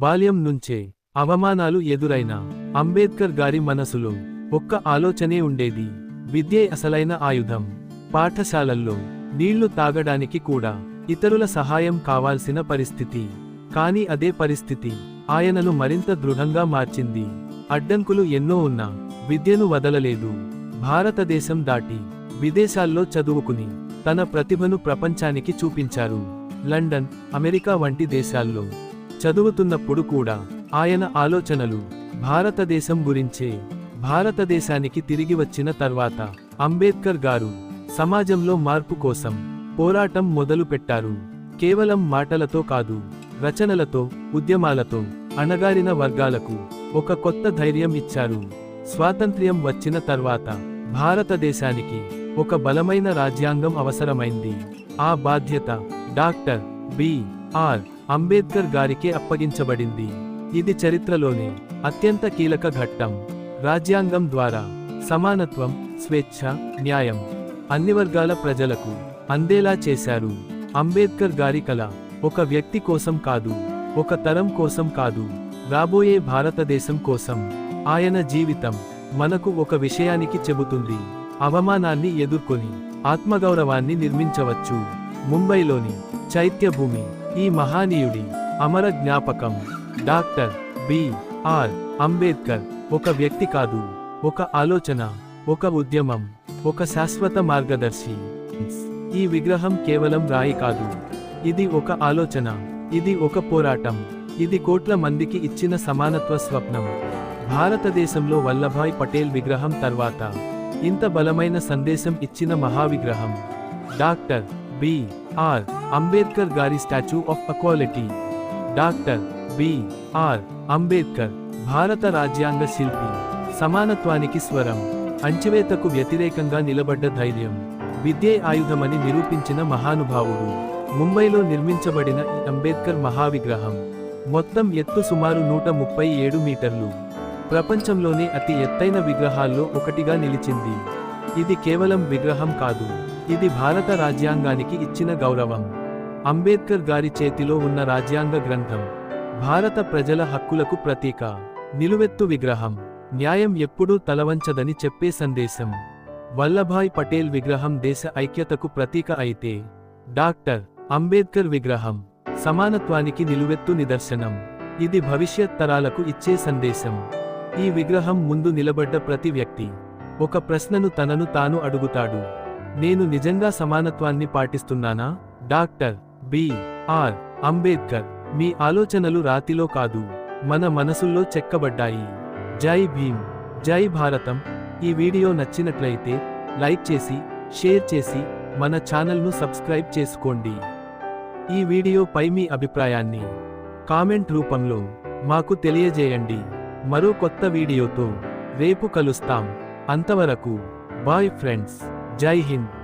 బాల్యం నుంచే అవమానాలు ఎదురైన అంబేద్కర్ గారి మనసులో ఒక్క ఆలోచనే ఉండేది. విద్యే అసలైన ఆయుధం. పాఠశాలల్లో నీళ్ళు తాగడానికి కూడా ఇతరుల సహాయం కావాల్సిన పరిస్థితి. కాని అదే పరిస్థితి ఆయనను మరింత దృఢంగా మార్చింది. అడ్డంకులు ఎన్నో ఉన్నా విద్యను వదలలేదు. భారతదేశం దాటి విదేశాల్లో చదువుకుని తన ప్రతిభను ప్రపంచానికి చూపించారు. లండన్ అమెరికా వంటి దేశాల్లో చదువుతున్నప్పుడు కూడా ఆయన ఆలోచనలు భారతదేశం గురించే. భారతదేశానికి తిరిగి వచ్చిన తర్వాత అంబేద్కర్ గారు సమాజంలో మార్పు కోసం పోరాటం మొదలుపెట్టారు. కేవలం మాటలతో కాదు రచనలతో ఉద్యమాలతో అణగారిన వర్గాలకు ఒక కొత్త ధైర్యం ఇచ్చారు. స్వాతంత్ర్యం వచ్చిన తర్వాత భారతదేశానికి ఒక బలమైన రాజ్యాంగం అవసరమైంది. ఆ బాధ్యత డాక్టర్ బి. ఆర్. అంబేద్కర్ గారికే అప్పగించబడింది. ఇది చరిత్రలోనే అత్యంత కీలక ఘట్టం. రాజ్యాంగం ద్వారా సమానత్వం స్వేచ్ఛ న్యాయం అన్ని వర్గాల ప్రజలకు అందేలా చేశారు. అంబేద్కర్ గారి కల ఒక వ్యక్తి కోసం కాదు ఒక తరం కోసం కాదు రాబోయే భారతదేశం కోసం. ఆయన జీవితం మనకు ఒక విషయానికి చెబుతుంది. అవమానాన్ని ఎదుర్కొని ఆత్మగౌరవాన్ని నిర్మించవచ్చు. ముంబైలోని చైత్యభూమి ఈ మహానీయుడి అమర జ్ఞాపకం. Doctor B. ఆర్. అంబేద్కర్ ఒక వ్యక్తి కాదు ఒక ఆలోచన ఒక ఉద్యమం ఒక శాశ్వత మార్గదర్శి. ఈ విగ్రహం కేవలం రాయి కాదు ఇది ఒక ఆలోచన ఇది ఒక పోరాటం ఇది కోట్ల మందికి ఇచ్చిన సమానత్వ స్వప్నం. భారతదేశంలో వల్లభాయ్ పటేల్ విగ్రహం తర్వాత ఇంత బలమైన సందేశం ఇచ్చిన మహావిగ్రహం. Doctor B. ఆర్. అంబేద్కర్ గారి statue of equality doctor BR Ambedkar భారత రాజ్యాంగ శిల్పి. సమానత్వానికి స్వరం. అంచివేతకు వ్యతిరేకంగా నిలబడ్డ ధైర్యం. విద్యే ఆయుధమని నిరూపించిన మహానుభావుడు. ముంబైలో నిర్మించబడిన ఈ అంబేద్కర్ మహావిగ్రహం. మొత్తం ఎత్తు సుమారు నూట ముప్పై ఏడు మీటర్లు. ప్రపంచంలోనే అతి ఎత్తైన విగ్రహాల్లో ఒకటిగా నిలిచింది. ఇది కేవలం విగ్రహం కాదు. ఇది భారత రాజ్యాంగానికి ఇచ్చిన గౌరవం. అంబేద్కర్ గారి చేతిలో ఉన్న రాజ్యాంగ గ్రంథం. భారత ప్రజల హక్కులకు ప్రతీక. నిలువెత్తు విగ్రహం. న్యాయం ఎప్పుడూ తలవంచదని చెప్పే సందేశం. వల్లభాయ్ పటేల్ విగ్రహం దేశ ఐక్యతకు ప్రతీక అయితే. డాక్టర్. అంబేద్కర్ విగ్రహం. సమానత్వానికి నిలువెత్తు నిదర్శనం. ఇది భవిష్యత్ తరాలకు ఇచ్చే సందేశం. ఈ విగ్రహం ముందు నిలబడ్డ ప్రతి వ్యక్తి. ఒక ప్రశ్నను తనను తాను అడుగుతాడు. నేను నిజంగా సమానత్వాన్ని పాటిస్తున్నానా? డాక్టర్. బి. ఆర్. అంబేద్కర్. మీ ఆలోచనలు రాతిలో కాదు మన మనసుల్లో చెక్కబడ్డాయి. జై భీమ్. జై భారతం. ఈ వీడియో నచ్చినట్లయితే లైక్ చేసి షేర్ చేసి మన ఛానల్ను సబ్స్క్రైబ్ చేసుకోండి. ఈ వీడియోపై మీ అభిప్రాయాన్ని కామెంట్ రూపంలో మాకు తెలియజేయండి. మరో కొత్త వీడియోతో రేపు కలుస్తాం. అంతవరకు బాయ్ ఫ్రెండ్స్. జై హింద్.